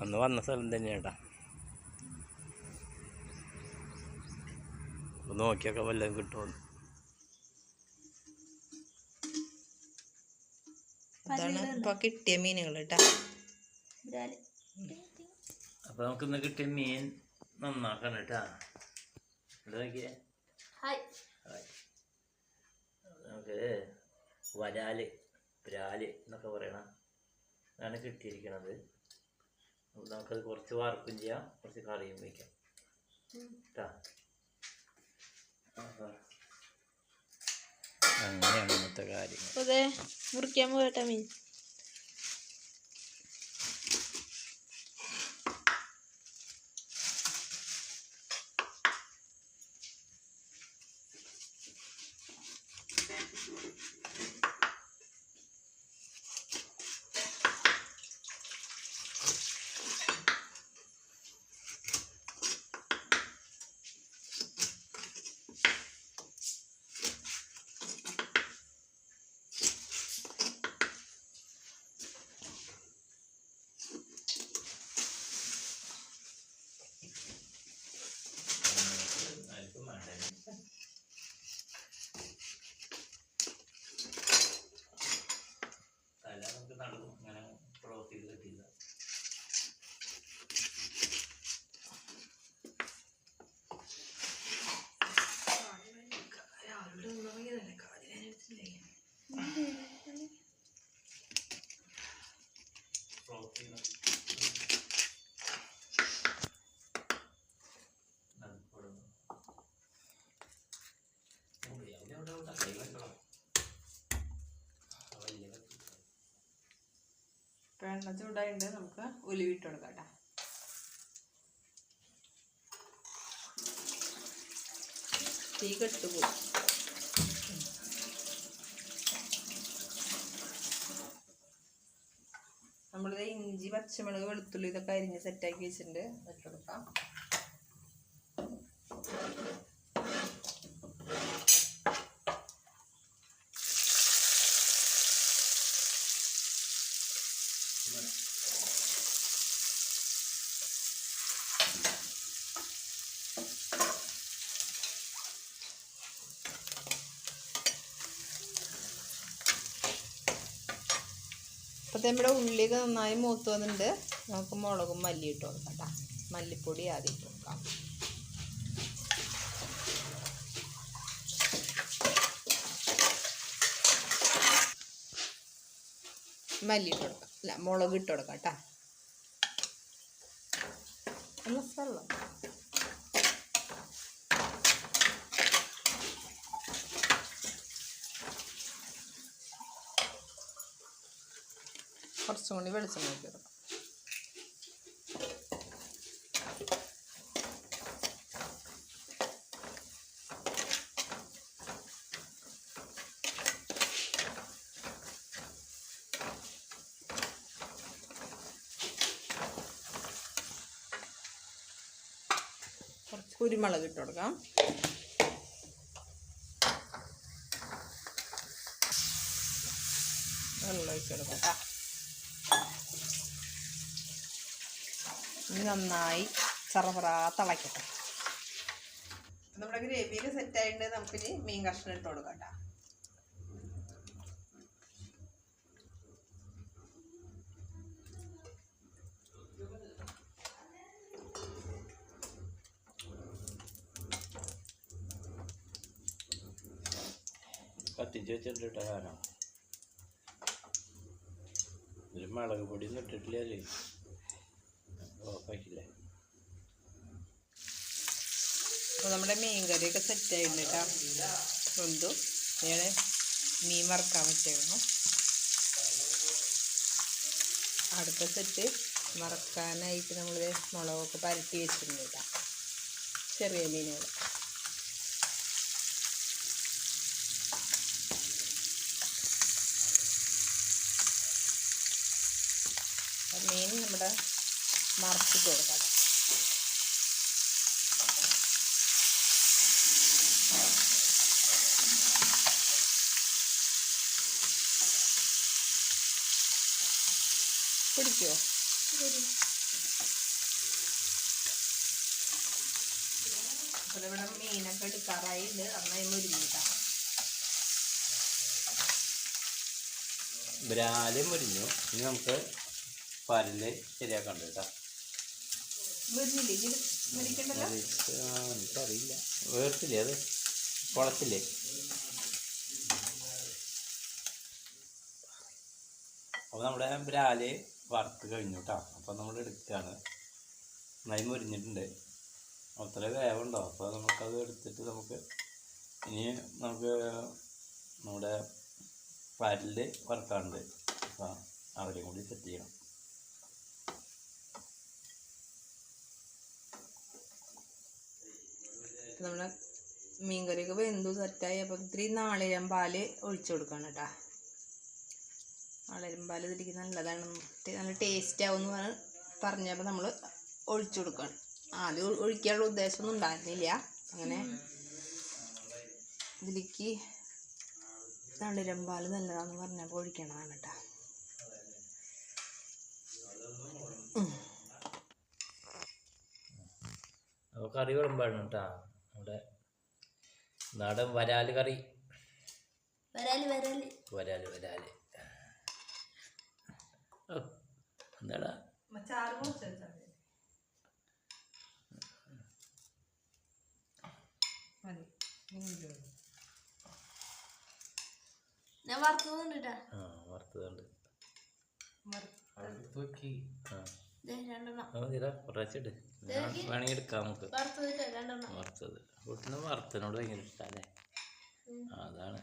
അന്ന് വന്ന സ്ഥലം തന്നെയാട്ടാ. അപ്പൊ നോക്കിയൊക്കെ വല്ലതും കിട്ടുമെന്ന് കിട്ടിയ മീനുകൾ കേട്ടാ അപ്പൊ നമുക്ക് ഇന്ന് കിട്ടിയ മീൻ നന്നാക്കണം കേട്ടാ നോക്കിയേ. നമുക്ക് വരാൽ പ്രാൽ എന്നൊക്കെ പറയണം. അതാണ് കിട്ടിയിരിക്കണത്. നമുക്കത് കുറച്ച് വറുക്കും ചെയ്യാം കുറച്ച് കറിയും വയ്ക്കാം കേട്ടാ അങ്ങനെയാണ് ഇന്നത്തെ കാര്യങ്ങൾ. അതെ മുറിക്കാൻ പോകട്ടെ മീൻ എണ്ണ ചൂടായിട്ടുണ്ട് നമുക്ക് ഉലുവിട്ട് കൊടുക്കാം കേട്ടാ. തീ കെട്ടുപോകും നമ്മളിത് ഇഞ്ചി പച്ചമുളക് വെളുത്തുള്ളി ഇതൊക്കെ അരിഞ്ഞ് സെറ്റാക്കി വെച്ചിട്ടുണ്ട്. ഇട്ട് നമ്മുടെ ഉള്ളിയൊക്കെ നന്നായി മൂത്ത് വന്നിട്ടുണ്ട്. നമുക്ക് മുളകും മല്ലി ഇട്ട് കൊടുക്കാം കേട്ടോ. മല്ലിപ്പൊടി ആദ്യം ഇട്ട് കൊടുക്കാം. മല്ലി ഇട്ട് കൊടുക്കാം. അല്ല മുളക് ഇട്ട് കൊടുക്കാം കേട്ടോ. കുറച്ചും വെളിച്ചെണ്ണ ഒഴിച്ച് കൊടുക്കാം. കുറച്ച് കുരുമുളക് ഇട്ട് കൊടുക്കാം. വെള്ളം ഒഴിച്ച് കേട്ടോ ഇനി നന്നായി ചറപറ തിളയ്ക്കട്ടെ നമ്മുടെ ഗ്രേവിയിൽ സെറ്റ് ആയിട്ട് നമുക്കിനി മീൻ കഷ്ണം ഇട്ട് കൊടുക്കാം കേട്ടോ. കത്തിച്ച് കാരണം ഒരു മുളക് പൊടി ഒന്നും ഇട്ടിട്ടില്ലേ അപ്പോൾ നമ്മുടെ മീൻ കറിയൊക്കെ സെറ്റ് ആയിട്ടുണ്ട് കേട്ടോ കൊണ്ടു ഞാൻ മീൻ വറുക്കാൻ വെച്ചേക്കുന്നു. അടുത്ത സെറ്റ് വറക്കാനായിട്ട് നമ്മൾ മുളകൊക്കെ പരട്ടി വെച്ചിട്ടുണ്ട് കേട്ടോ ചെറിയ മീനുകൾ മീൻ നമ്മുടെ മറച്ചിട്ട് കൊടുക്കാം പിടിക്കോ ഇവിടെ മീനൊക്കെ എടുക്കാറായില്ല നന്നായി മുരിഞ്ഞിട്ടാ ബ്രാൽ മുരിഞ്ഞു. ഇനി നമുക്ക് പരൽ ശരിയാക്കണ്ട കേട്ടോ. ആ, വേർത്തില്ലേ അത്? കുളത്തില്ലേ? അപ്പോൾ നമ്മുടെ ബ്രാൽ വറുത്ത് കഴിഞ്ഞു കേട്ടോ അപ്പോൾ നമ്മൾ എടുക്കുകയാണ് നൈ മുരിഞ്ഞിട്ടുണ്ട്. അത്ര വേവുണ്ടോ? അപ്പോൾ നമുക്കത് എടുത്തിട്ട് നമുക്ക് ഇനി നമുക്ക് നമ്മുടെ പരൽ വറുക്കാണ്ട് അപ്പോൾ അവരെയും കൂടി സെറ്റ് ചെയ്യണം. നമ്മളെ മീൻകറിയൊക്കെ വെന്തു സെറ്റായി അപ്പം ഇത്തിരി നാളിരം പാൽ ഒഴിച്ചു കൊടുക്കണം കേട്ടോ. നാളിരം പാൽ ഇതിലേക്ക് നല്ലതാണ് നല്ല ടേസ്റ്റ് ആവും എന്ന് പറഞ്ഞ് പറഞ്ഞപ്പോൾ നമ്മൾ ഒഴിച്ചു കൊടുക്കണം. ആദ്യം ഒഴിക്കാനുള്ള ഉദ്ദേശമൊന്നും ഉണ്ടായിരുന്നില്ല. അങ്ങനെ ഇതിലേക്ക് നാളിരം പാൽ നല്ലതാണെന്ന് പറഞ്ഞപ്പോൾ ഒഴിക്കണതാണ് കേട്ടോ. കറി വിളമ്പാണ് കേട്ടോ. നമ്മുടെ നാടൻ വരാൽ കറി. വരാൽ വരാൽ. എന്താടാ? ഞാൻ വറുത്തതുണ്ട് ആ വറുത്തതുണ്ട് വറുത്തൂക്കി വേണമെങ്കിൽ എടുക്കാം നമുക്ക്. വറുത്തത്. വീട്ടിന് വറുത്തതിനോട് ഭയങ്കര ഇഷ്ടമല്ലേ അതാണ്.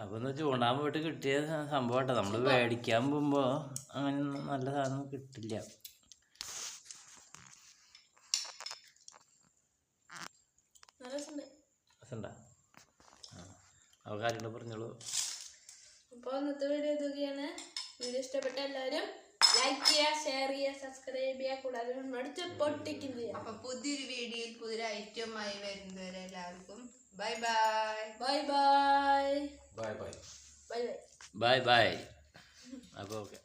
അപ്പൊ ഒന്ന് ചൂണ്ടാൻ പോയിട്ട് കിട്ടിയ സംഭവം കേട്ടോ. നമ്മൾ മേടിക്കാൻ പോകുമ്പോ അങ്ങനെ നല്ല സാധനം കിട്ടില്ല. രസമുണ്ട്. അപ്പോൾ കാര്യങ്ങൾ പറഞ്ഞോളൂ. അപ്പോൾ ഇന്നത്തെ വീഡിയോ ഇതൊക്കെയാണ്. വീഡിയോ ഇഷ്ടപ്പെട്ട എല്ലാവരും ലൈക്ക് ചെയ്യുക ഷെയർ ചെയ്യുക സബ്സ്ക്രൈബ് ചെയ്യുക കൂടാതെ അടുത്ത് പൊട്ടിക്കുന്നത് അപ്പൊ പുതിയൊരു വീഡിയോയിൽ പുതിയൊരു ഐറ്റവുമായി വരുന്നവരെ എല്ലാവർക്കും bye bye bye bye bye bye bye bye bye bye അപ്പോൾ ഓക്കെ